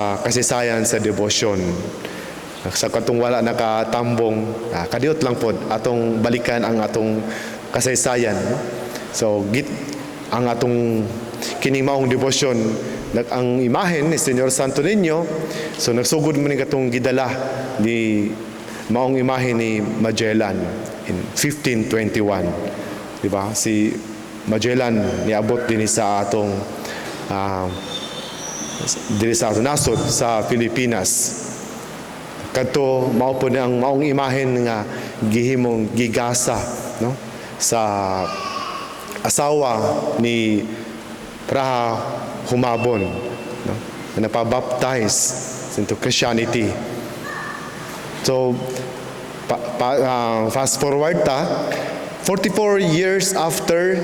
uh, kasaysayan sa debosyon. Sa katong wala nakatambong, uh, kadiot lang pod atong balikan ang atong kasaysayan. So git ang atong kining maong debosyon nag ang imahen ni Senyor Santo Niño so nagsugod man ni katong gidala ni maong imahe ni Magellan in 1521 di ba si Magellan niabot din sa atong ah, diri sa nasod sa Pilipinas. Kadto mao po ang maong imahen nga gihimong gigasa no? Sa asawa ni Praha Humabon no? Na napabaptize into Christianity. So pa, pa, ah, fast forward ta 44 years after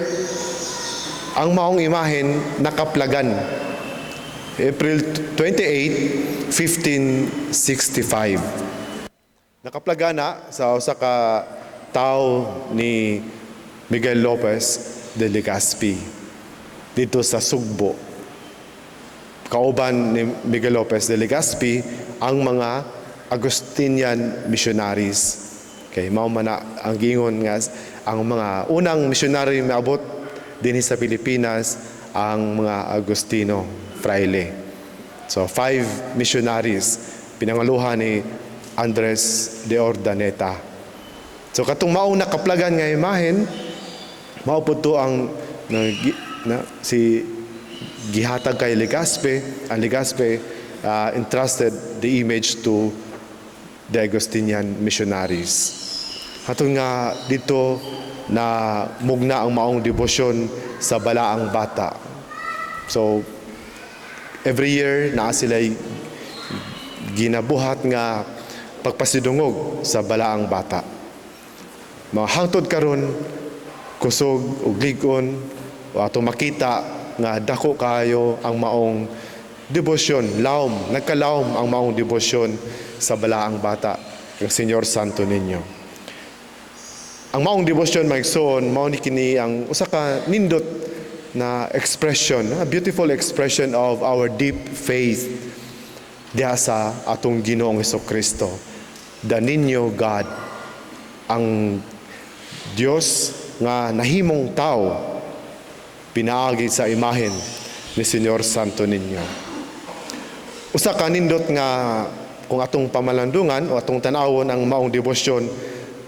ang maong imahen nakaplagan April 28, 1565. Nakaplagana sa usa ka tao ni Miguel Lopez de Legazpi dito sa Sugbo. Kauban ni Miguel Lopez de Legazpi ang mga Agustinian missionaries. Okay, mao man ang gingon nga ang mga unang missionary na abot dinhi sa Pilipinas ang mga Agustino fraile. So five missionaries pinangaluhan ni Andres de Ordaneta. So katong maong nakaplagan nga imahen mao po to ang na, na, si gihatag kay Legazpi, ang Legazpi uh, entrusted the image to the Agustinian missionaries. Hatong nga dito na mugna ang maong debosyon sa balaang bata. So every year naa sila ginabuhat nga pagpasidungog sa balaang bata. Mahangtod karon kusog ug ligon o ato makita nga dako kayo ang maong debosyon, laom, nagkalaom ang maong debosyon sa balaang bata, ang Senyor Santo Niño. Ang maong debosyon maigsoon mao ni kini ang usa ka nindot na expression, a beautiful expression of our deep faith diha sa atong Ginoong Kristo. The Niño God, ang Dios nga nahimong tao pinaagi sa imahen ni Senyor Santo Niño. Usa ka nindot nga kung atong pamalandungan o atong tanawon ang maong debosyon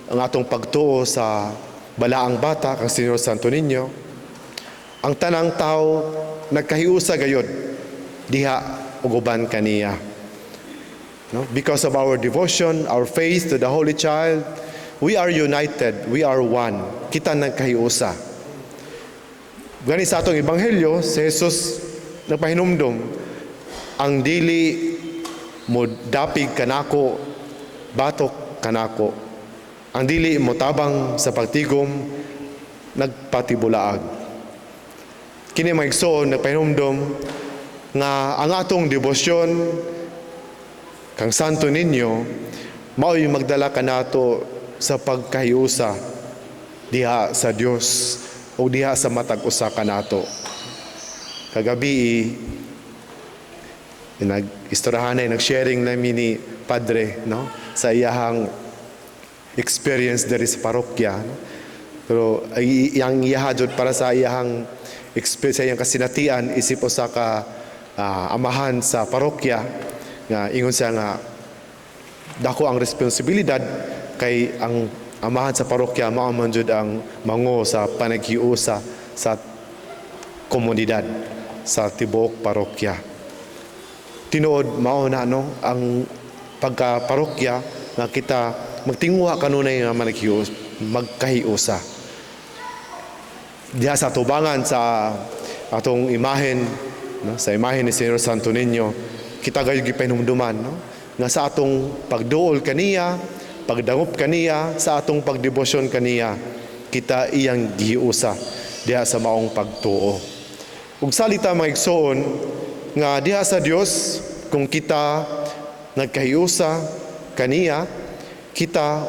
ang atong pagtuo sa balaang bata kang Senyor Santo Niño ang tanang tao nagkahiusa gayod diha ug uban kaniya no? Because of our devotion our faith to the holy child we are united we are one. Kita nagkahiusa. Gani sa atong ebanghelyo si Jesus nagpahinumdom ang dili mo dapig kanako batok kanako. Ang dili mo tabang sa pagtigom nagpatibulaag kini maigsoon nagpahinumdom nga ang atong debosyon kang Santo Niño mao'y magdala kanato sa pagkahiusa diha sa Dios o diha sa matag usa kanato kagabi nag-istorahan ay nag-sharing namin ni Padre no sa iyahang experience diri sa parokya no? Pero iyang iyahadod para sa iyahang experience sa iyang kasinatian isip usa ka ah, amahan sa parokya nga ingon siya nga dako ang responsibilidad kay ang amahan sa parokya mao man jud ang mango sa panaghiusa sa komunidad sa tibuok parokya. Tinuod mao na no ang pagka parokya nga kita magtingwa kanunay nga managhius magkahiusa diha sa tubangan sa atong imahen no? Sa imahen ni Senyor Santo Niño kita gayud gipahinumduman no? Nga sa atong pagduol kaniya pagdangop kaniya sa atong pagdebosyon kaniya kita iyang giusa diha sa maong pagtuo. Ug salita mga igsoon nga diha sa Dios kung kita nagkahiusa kaniya kita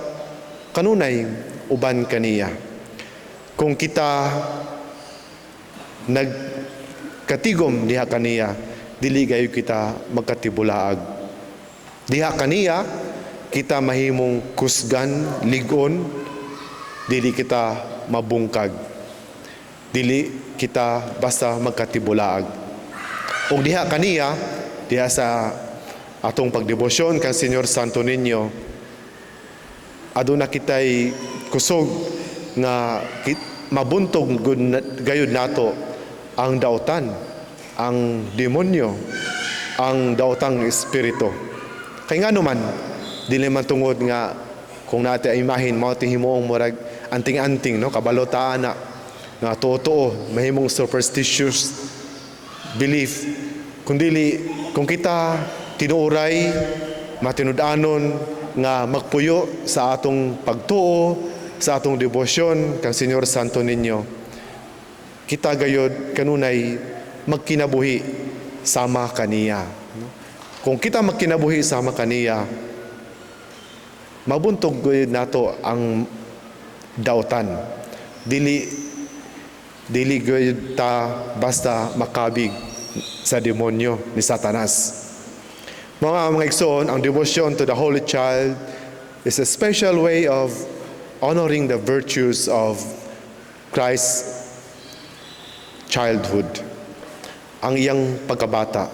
kanunay uban kaniya kung kita nagkatigom diha kaniya dili gayo kita magkatibulaag. Diha kaniya kita mahimong kusgan, ligon, dili kita mabungkag. Dili kita basta magkatibulaag. Ug diha kaniya, diha sa atong pagdebosyon kang Senyor Santo Niño, aduna kitay kusog nga mabuntog gayud nato ang dautan, ang demonyo, ang daotang espiritu. Kay nga naman, dili man tungod nga kung ay imahin mao ti himuong murag anting-anting no kabalotaan na nga totoo mahimong superstitious belief kundili kung kita tinuuray matinud-anon nga magpuyo sa atong pagtuo sa atong debosyon kang Senyor Santo Niño kita gayod kanunay magkinabuhi sama kaniya kung kita magkinabuhi sama kaniya mabuntog gayud nato ang dautan. Dili dili gayud ta basta makabig sa demonyo ni Satanas. Mga mga igsoon, ang devotion to the Holy Child is a special way of honoring the virtues of Christ's childhood. Ang iyang pagkabata,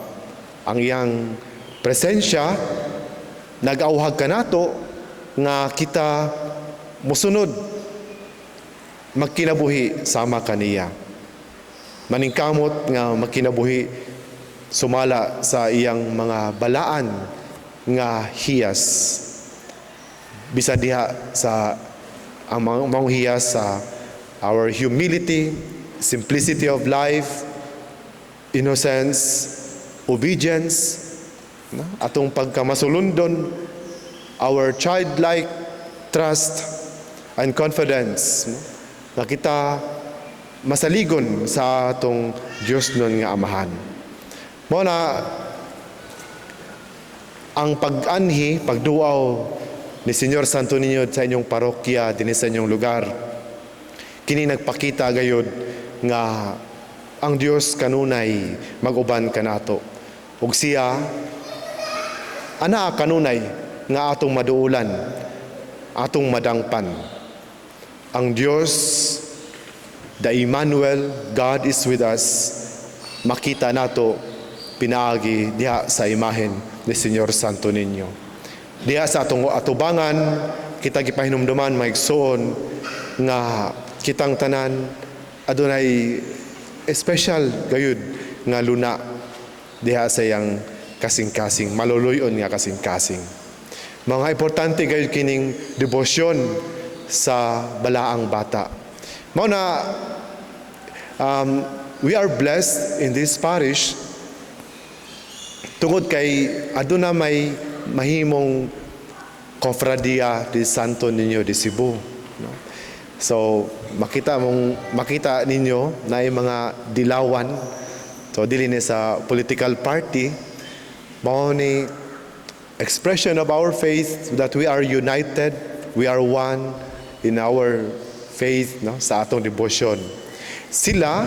ang iyang presensya, nag-auhag ka nato nga kita musunod magkinabuhi sama kaniya. Maningkamot nga magkinabuhi sumala sa iyang mga balaan nga hiyas. Bisan diha sa ang hiyas sa our humility, simplicity of life, innocence, obedience, na? atong pagkamasulundon, our childlike trust and confidence no? na kita masaligon sa atong Diyos nun nga amahan. Mo na ang pag-anhi, pagduaw ni Senyor Santo Niño sa inyong parokya din sa inyong lugar. Kini nagpakita gayod nga ang Dios kanunay maguban kanato. Ug siya ana kanunay nga atong maduulan, atong madangpan. Ang Dios, the Emmanuel, God is with us, makita nato pinaagi diha sa imahen ni Senyor Santo Niño. Diha sa atong atubangan, kita gipahinumduman maigsoon nga kitang tanan adunay special gayud nga luna diha sa yang kasing-kasing, maluluyon nga kasing-kasing. Mga importante gayud kining debosyon sa balaang bata. Mao na um, we are blessed in this parish tungod kay aduna may mahimong Cofradia de Santo Niño de Cebu. No? So, makita mong makita ninyo na yung mga dilawan so dili ni sa political party mao ni expression of our faith that we are united, we are one in our faith no sa atong devotion. Sila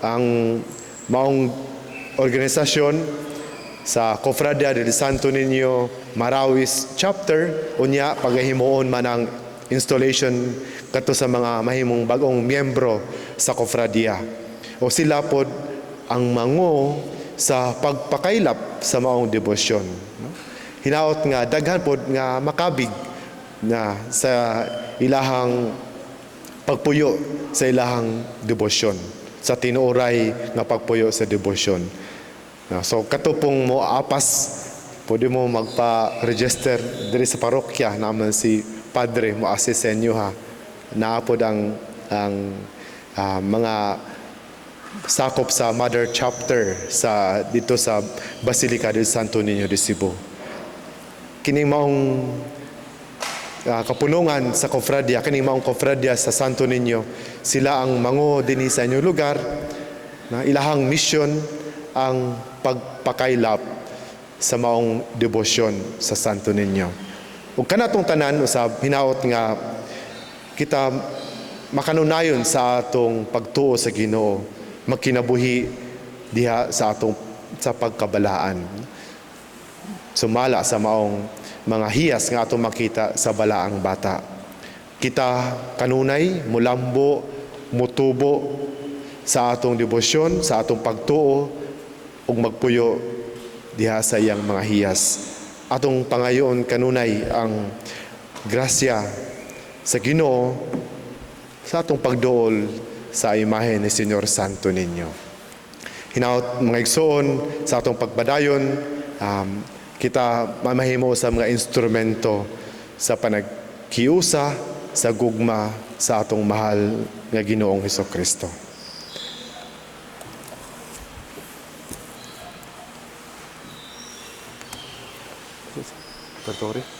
ang maong organisasyon sa Cofradia del Santo Niño Marawis chapter unya pagahimuon man ang installation kato sa mga mahimong bagong miyembro sa Cofradia. O sila pod ang mango sa pagpakaylap sa maong debosyon. Hinaot nga daghan pod nga makabig na sa ilahang pagpuyo sa ilahang debosyon sa tinuoray nga pagpuyo sa debosyon. So kato pong mo apas pwede mo magpa-register diri sa parokya naman si padre mo inyo ha. Naapod ang ang ah, mga sakop sa mother chapter sa dito sa Basilica del Santo Niño de Cebu. Kining maong ah, kapunungan sa Kofradia, kining maong Kofradia sa Santo Niño, sila ang mango dinhi sa inyong lugar na ilahang mission ang pagpakaylap sa maong debosyon sa Santo Niño. Ug kanatong tanan usab hinaot nga kita makanunayon sa atong pagtuo sa Ginoo, magkinabuhi diha sa atong sa pagkabalaan. Sumala sa maong mga hiyas nga atong makita sa balaang bata. Kita kanunay mulambo mutubo sa atong debosyon sa atong pagtuo ug magpuyo diha sa iyang mga hiyas atong pangayoon kanunay ang grasya sa Ginoo sa atong pagduol sa imahe ni Senyor Santo ninyo. Hinaot mga igsoon sa atong pagpadayon, um, kita mamahimo sa mga instrumento sa panagkiusa sa gugma sa atong mahal nga Ginoong Heso Kristo. spettatori.